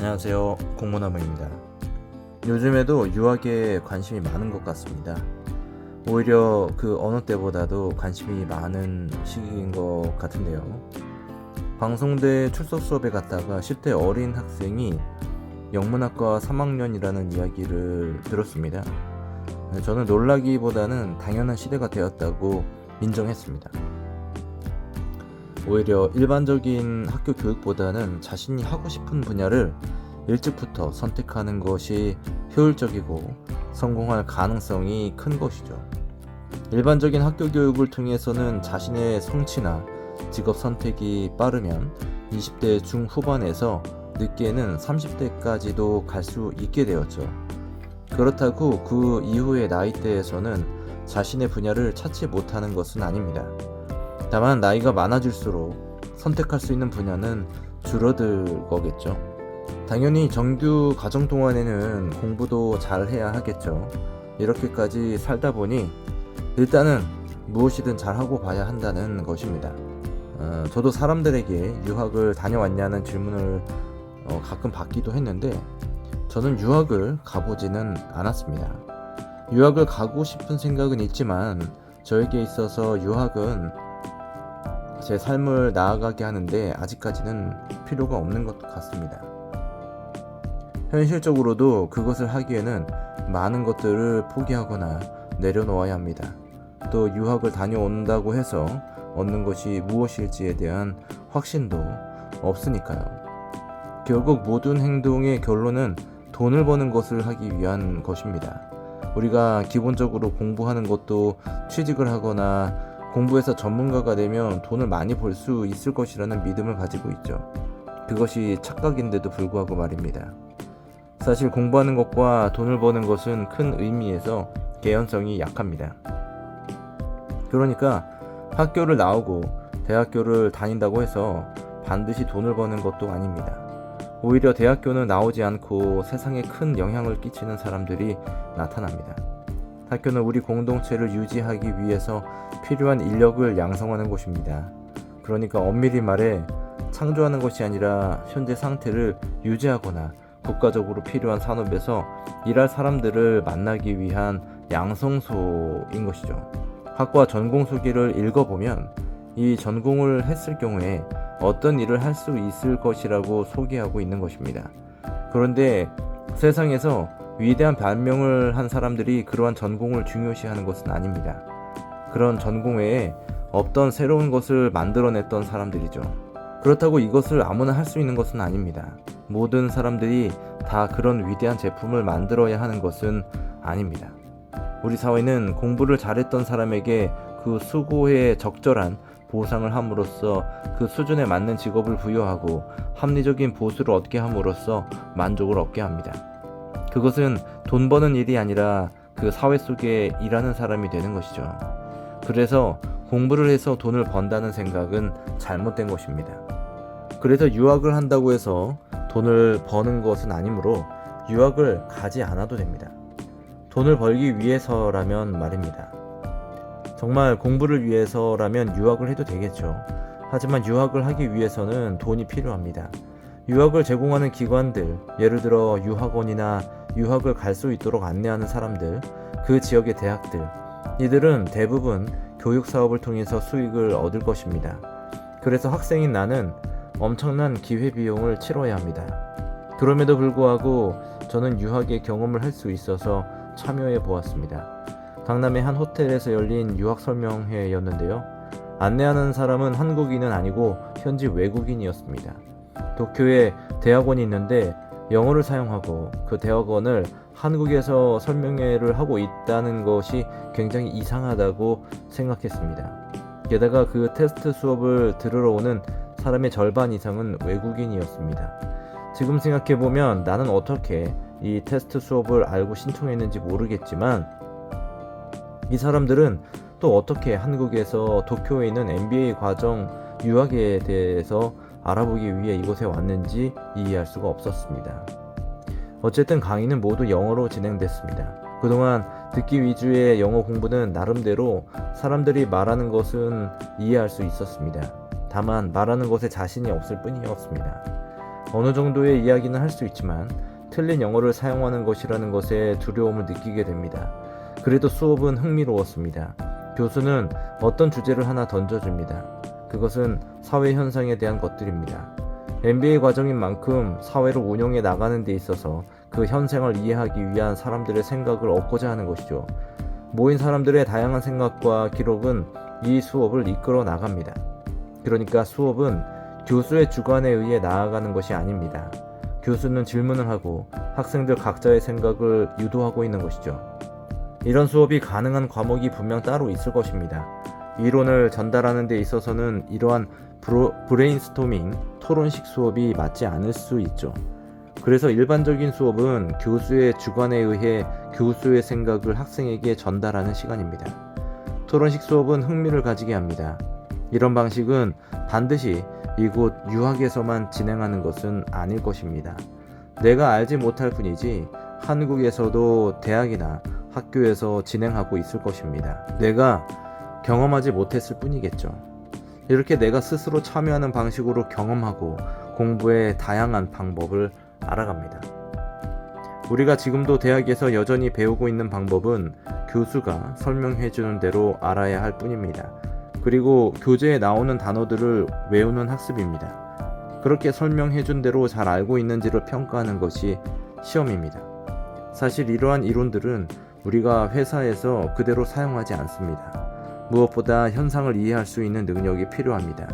안녕하세요. 공무나무입니다. 요즘에도 유학에 관심이 많은 것 같습니다. 오히려 그 어느 때보다도 관심이 많은 시기인 것 같은데요. 방송대 출석 수업에 갔다가 10대 어린 학생이 영문학과 3학년이라는 이야기를 들었습니다. 저는 놀라기보다는 당연한 시대가 되었다고 인정했습니다. 오히려 일반적인 학교 교육보다는 자신이 하고 싶은 분야를 일찍부터 선택하는 것이 효율적이고 성공할 가능성이 큰 것이죠. 일반적인 학교 교육을 통해서는 자신의 성취나 직업 선택이 빠르면 20대 중후반에서 늦게는 30대까지도 갈 수 있게 되었죠. 그렇다고 그 이후의 나이대에서는 자신의 분야를 찾지 못하는 것은 아닙니다. 다만 나이가 많아질수록 선택할 수 있는 분야는 줄어들 거겠죠. 당연히 정규 과정 동안에는 공부도 잘 해야 하겠죠. 이렇게까지 살다 보니 일단은 무엇이든 잘하고 봐야 한다는 것입니다. 어, 저도 사람들에게 유학을 다녀왔냐는 질문을 어, 가끔 받기도 했는데 저는 유학을 가보지는 않았습니다. 유학을 가고 싶은 생각은 있지만 저에게 있어서 유학은 제 삶을 나아가게 하는데 아직까지는 필요가 없는 것 같습니다. 현실적으로도 그것을 하기에는 많은 것들을 포기하거나 내려놓아야 합니다. 또 유학을 다녀온다고 해서 얻는 것이 무엇일지에 대한 확신도 없으니까요. 결국 모든 행동의 결론은 돈을 버는 것을 하기 위한 것입니다. 우리가 기본적으로 공부하는 것도 취직을 하거나 공부해서 전문가가 되면 돈을 많이 벌 수 있을 것이라는 믿음을 가지고 있죠. 그것이 착각인데도 불구하고 말입니다. 사실 공부하는 것과 돈을 버는 것은 큰 의미에서 개연성이 약합니다. 그러니까 학교를 나오고 대학교를 다닌다고 해서 반드시 돈을 버는 것도 아닙니다. 오히려 대학교는 나오지 않고 세상에 큰 영향을 끼치는 사람들이 나타납니다. 학교는 우리 공동체를 유지하기 위해서 필요한 인력을 양성하는 곳입니다. 그러니까 엄밀히 말해 창조하는 것이 아니라 현재 상태를 유지하거나 국가적으로 필요한 산업에서 일할 사람들을 만나기 위한 양성소인 것이죠. 학과 전공 소개를 읽어보면 이 전공을 했을 경우에 어떤 일을 할 수 있을 것이라고 소개하고 있는 것입니다. 그런데 세상에서 위대한 발명을 한 사람들이 그러한 전공을 중요시하는 것은 아닙니다. 그런 전공 외에 없던 새로운 것을 만들어냈던 사람들이죠. 그렇다고 이것을 아무나 할 수 있는 것은 아닙니다. 모든 사람들이 다 그런 위대한 제품을 만들어야 하는 것은 아닙니다. 우리 사회는 공부를 잘했던 사람에게 그 수고에 적절한 보상을 함으로써 그 수준에 맞는 직업을 부여하고 합리적인 보수를 얻게 함으로써 만족을 얻게 합니다. 그것은 돈 버는 일이 아니라 그 사회 속에 일하는 사람이 되는 것이죠. 그래서 공부를 해서 돈을 번다는 생각은 잘못된 것입니다. 그래서 유학을 한다고 해서 돈을 버는 것은 아니므로 유학을 가지 않아도 됩니다. 돈을 벌기 위해서라면 말입니다. 정말 공부를 위해서라면 유학을 해도 되겠죠. 하지만 유학을 하기 위해서는 돈이 필요합니다. 유학을 제공하는 기관들, 예를 들어 유학원이나 유학을 갈 수 있도록 안내하는 사람들, 그 지역의 대학들, 이들은 대부분 교육 사업을 통해서 수익을 얻을 것입니다. 그래서 학생인 나는 엄청난 기회 비용을 치러야 합니다. 그럼에도 불구하고 저는 유학의 경험을 할 수 있어서 참여해 보았습니다. 강남의 한 호텔에서 열린 유학 설명회였는데요. 안내하는 사람은 한국인은 아니고 현지 외국인이었습니다. 도쿄에 대학원이 있는데 영어를 사용하고 그 대학원을 한국에서 설명회를 하고 있다는 것이 굉장히 이상하다고 생각했습니다. 게다가 그 테스트 수업을 들으러 오는 사람의 절반 이상은 외국인이었습니다. 지금 생각해보면 나는 어떻게 이 테스트 수업을 알고 신청했는지 모르겠지만 이 사람들은 또 어떻게 한국에서 도쿄에 있는 MBA 과정 유학에 대해서 알아보기 위해 이곳에 왔는지 이해할 수가 없었습니다. 어쨌든 강의는 모두 영어로 진행됐습니다. 그동안 듣기 위주의 영어 공부는 나름대로 사람들이 말하는 것은 이해할 수 있었습니다. 다만 말하는 것에 자신이 없을 뿐이었습니다. 어느 정도의 이야기는 할 수 있지만 틀린 영어를 사용하는 것이라는 것에 두려움을 느끼게 됩니다. 그래도 수업은 흥미로웠습니다. 교수는 어떤 주제를 하나 던져줍니다. 그것은 사회 현상에 대한 것들입니다. MBA 과정인 만큼 사회를 운영해 나가는 데 있어서 그 현상을 이해하기 위한 사람들의 생각을 얻고자 하는 것이죠. 모인 사람들의 다양한 생각과 기록은 이 수업을 이끌어 나갑니다. 그러니까 수업은 교수의 주관에 의해 나아가는 것이 아닙니다. 교수는 질문을 하고 학생들 각자의 생각을 유도하고 있는 것이죠. 이런 수업이 가능한 과목이 분명 따로 있을 것입니다. 이론을 전달하는 데 있어서는 이러한 브로, 브레인스토밍, 토론식 수업이 맞지 않을 수 있죠. 그래서 일반적인 수업은 교수의 주관에 의해 교수의 생각을 학생에게 전달하는 시간입니다. 토론식 수업은 흥미를 가지게 합니다. 이런 방식은 반드시 이곳 유학에서만 진행하는 것은 아닐 것입니다. 내가 알지 못할 뿐이지 한국에서도 대학이나 학교에서 진행하고 있을 것입니다. 내가 경험하지 못했을 뿐이겠죠. 이렇게 내가 스스로 참여하는 방식으로 경험하고 공부의 다양한 방법을 알아갑니다. 우리가 지금도 대학에서 여전히 배우고 있는 방법은 교수가 설명해 주는 대로 알아야 할 뿐입니다. 그리고 교재에 나오는 단어들을 외우는 학습입니다. 그렇게 설명해 준 대로 잘 알고 있는지를 평가하는 것이 시험입니다. 사실 이러한 이론들은 우리가 회사에서 그대로 사용하지 않습니다. 무엇보다 현상을 이해할 수 있는 능력이 필요합니다.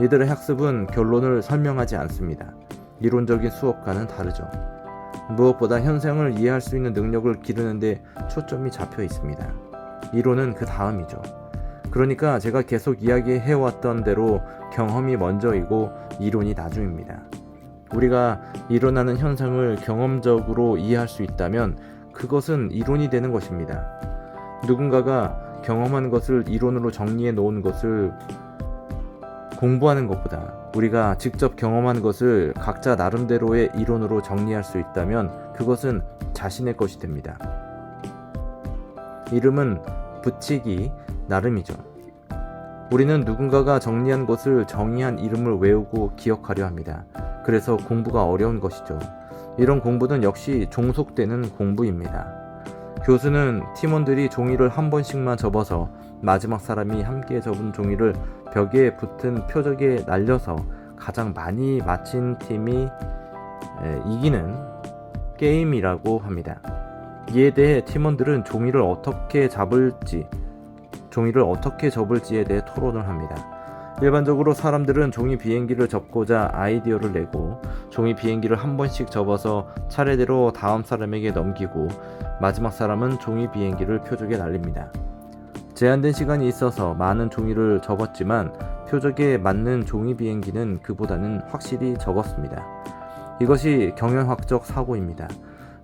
이들의 학습은 결론을 설명하지 않습니다. 이론적인 수업과는 다르죠. 무엇보다 현상을 이해할 수 있는 능력을 기르는데 초점이 잡혀 있습니다. 이론은 그 다음이죠. 그러니까 제가 계속 이야기해왔던 대로 경험이 먼저이고 이론이 나중입니다. 우리가 일어나는 현상을 경험적으로 이해할 수 있다면 그것은 이론이 되는 것입니다. 누군가가 경험한 것을 이론으로 정리해 놓은 것을 공부하는 것보다 우리가 직접 경험한 것을 각자 나름대로의 이론으로 정리할 수 있다면 그것은 자신의 것이 됩니다. 이름은 붙이기 나름이죠. 우리는 누군가가 정리한 것을 정의한 이름을 외우고 기억하려 합니다. 그래서 공부가 어려운 것이죠. 이런 공부는 역시 종속되는 공부입니다. 교수는 팀원들이 종이를 한 번씩만 접어서 마지막 사람이 함께 접은 종이를 벽에 붙은 표적에 날려서 가장 많이 맞힌 팀이 이기는 게임이라고 합니다. 이에 대해 팀원들은 종이를 어떻게 잡을지, 종이를 어떻게 접을지에 대해 토론을 합니다. 일반적으로 사람들은 종이 비행기를 접고자 아이디어를 내고 종이 비행기를 한 번씩 접어서 차례대로 다음 사람에게 넘기고 마지막 사람은 종이 비행기를 표적에 날립니다. 제한된 시간이 있어서 많은 종이를 접었지만 표적에 맞는 종이 비행기는 그보다는 확실히 적었습니다. 이것이 경영학적 사고입니다.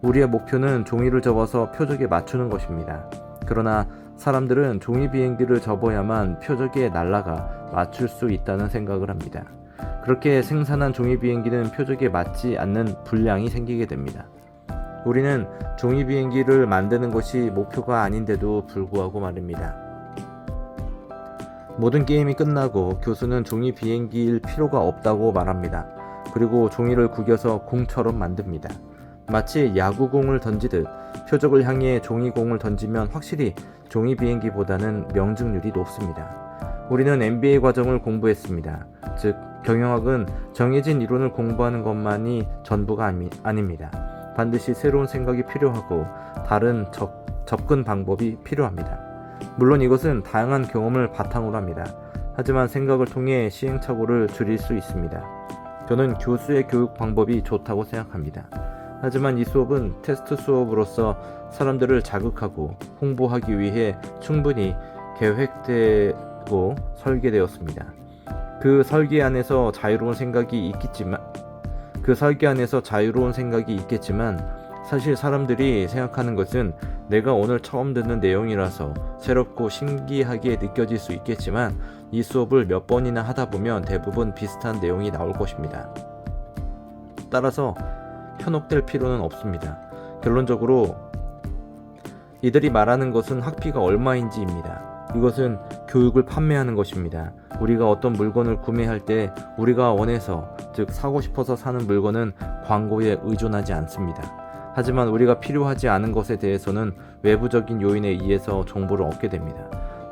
우리의 목표는 종이를 접어서 표적에 맞추는 것입니다. 그러나 사람들은 종이 비행기를 접어야만 표적에 날아가 맞출 수 있다는 생각을 합니다. 그렇게 생산한 종이 비행기는 표적에 맞지 않는 불량이 생기게 됩니다. 우리는 종이 비행기를 만드는 것이 목표가 아닌데도 불구하고 말입니다. 모든 게임이 끝나고 교수는 종이 비행기일 필요가 없다고 말합니다. 그리고 종이를 구겨서 공처럼 만듭니다. 마치 야구공을 던지듯 표적을 향해 종이공을 던지면 확실히 종이 비행기보다는 명중률이 높습니다. 우리는 MBA 과정을 공부했습니다. 즉, 경영학은 정해진 이론을 공부하는 것만이 전부가 아니, 아닙니다. 반드시 새로운 생각이 필요하고 다른 접, 접근 방법이 필요합니다. 물론 이것은 다양한 경험을 바탕으로 합니다. 하지만 생각을 통해 시행착오를 줄일 수 있습니다. 저는 교수의 교육 방법이 좋다고 생각합니다. 하지만 이 수업은 테스트 수업으로서 사람들을 자극하고 홍보하기 위해 충분히 계획되고 설계되었습니다. 그 설계 안에서 자유로운 생각이 있겠지만 그 설계 안에서 자유로운 생각이 있겠지만 사실 사람들이 생각하는 것은 내가 오늘 처음 듣는 내용이라서 새롭고 신기하게 느껴질 수 있겠지만 이 수업을 몇 번이나 하다 보면 대부분 비슷한 내용이 나올 것입니다. 따라서 현혹될 필요는 없습니다. 결론적으로 이들이 말하는 것은 학비가 얼마인지입니다. 이것은 교육을 판매하는 것입니다. 우리가 어떤 물건을 구매할 때 우리가 원해서 즉 사고 싶어서 사는 물건은 광고에 의존하지 않습니다. 하지만 우리가 필요하지 않은 것에 대해서는 외부적인 요인에 의해서 정보를 얻게 됩니다.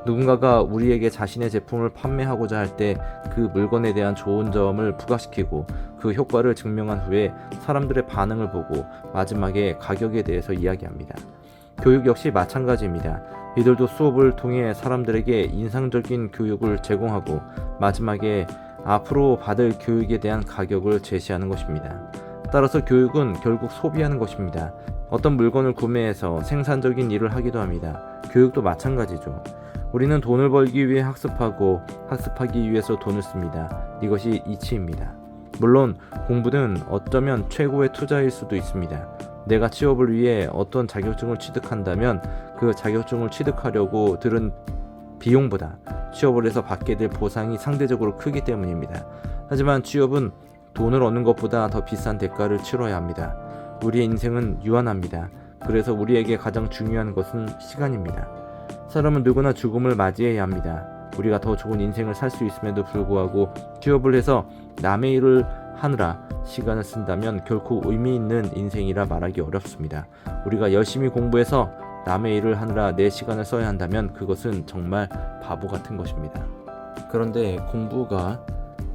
누군가가 우리에게 자신의 제품을 판매하고자 할 때 그 물건에 대한 좋은 점을 부각시키고 그 효과를 증명한 후에 사람들의 반응을 보고 마지막에 가격에 대해서 이야기합니다. 교육 역시 마찬가지입니다. 이들도 수업을 통해 사람들에게 인상적인 교육을 제공하고 마지막에 앞으로 받을 교육에 대한 가격을 제시하는 것입니다. 따라서 교육은 결국 소비하는 것입니다. 어떤 물건을 구매해서 생산적인 일을 하기도 합니다. 교육도 마찬가지죠. 우리는 돈을 벌기 위해 학습하고 학습하기 위해서 돈을 씁니다. 이것이 이치입니다. 물론 공부는 어쩌면 최고의 투자일 수도 있습니다. 내가 취업을 위해 어떤 자격증을 취득한다면 그 자격증을 취득하려고 들은 비용보다 취업을 해서 받게 될 보상이 상대적으로 크기 때문입니다. 하지만 취업은 돈을 얻는 것보다 더 비싼 대가를 치러야 합니다. 우리의 인생은 유한합니다. 그래서 우리에게 가장 중요한 것은 시간입니다. 사람은 누구나 죽음을 맞이해야 합니다. 우리가 더 좋은 인생을 살 수 있음에도 불구하고 취업을 해서 남의 일을 하느라 시간을 쓴다면 결코 의미 있는 인생이라 말하기 어렵습니다. 우리가 열심히 공부해서 남의 일을 하느라 내 시간을 써야 한다면 그것은 정말 바보 같은 것입니다. 그런데 공부가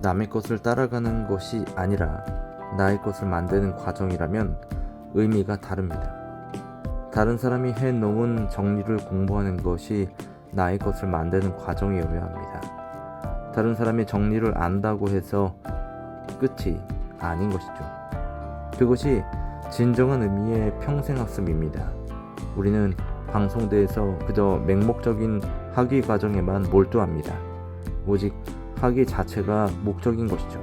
남의 것을 따라가는 것이 아니라 나의 것을 만드는 과정이라면 의미가 다릅니다. 다른 사람이 해놓은 정리를 공부하는 것이 나의 것을 만드는 과정이어야 합니다. 다른 사람이 정리를 안다고 해서 끝이 아닌 것이죠. 그것이 진정한 의미의 평생 학습입니다. 우리는 방송대에서 그저 맹목적인 학위 과정에만 몰두합니다. 오직 학위 자체가 목적인 것이죠.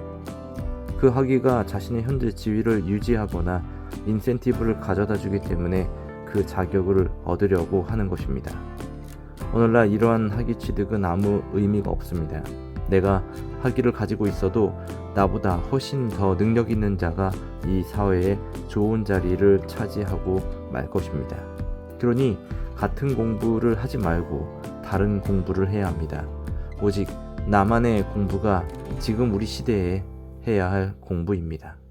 그 학위가 자신의 현재 지위를 유지하거나 인센티브를 가져다 주기 때문에 그 자격을 얻으려고 하는 것입니다. 오늘날 이러한 학위 취득은 아무 의미가 없습니다. 내가 학위를 가지고 있어도 나보다 훨씬 더 능력 있는 자가 이 사회에 좋은 자리를 차지하고 말 것입니다. 그러니 같은 공부를 하지 말고 다른 공부를 해야 합니다. 오직 나만의 공부가 지금 우리 시대에 해야 할 공부입니다.